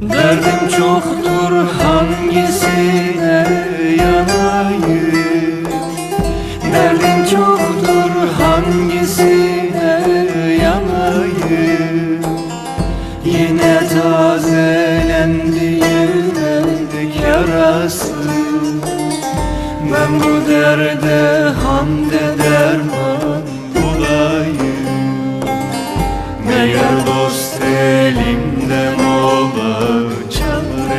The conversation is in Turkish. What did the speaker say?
Derdim çoktur hangisine yanayım? Derdim çoktur hangisine yanayım? Yine tazelendi yürek yarası. Ben bu derde hamde derman bulayım Meğer dost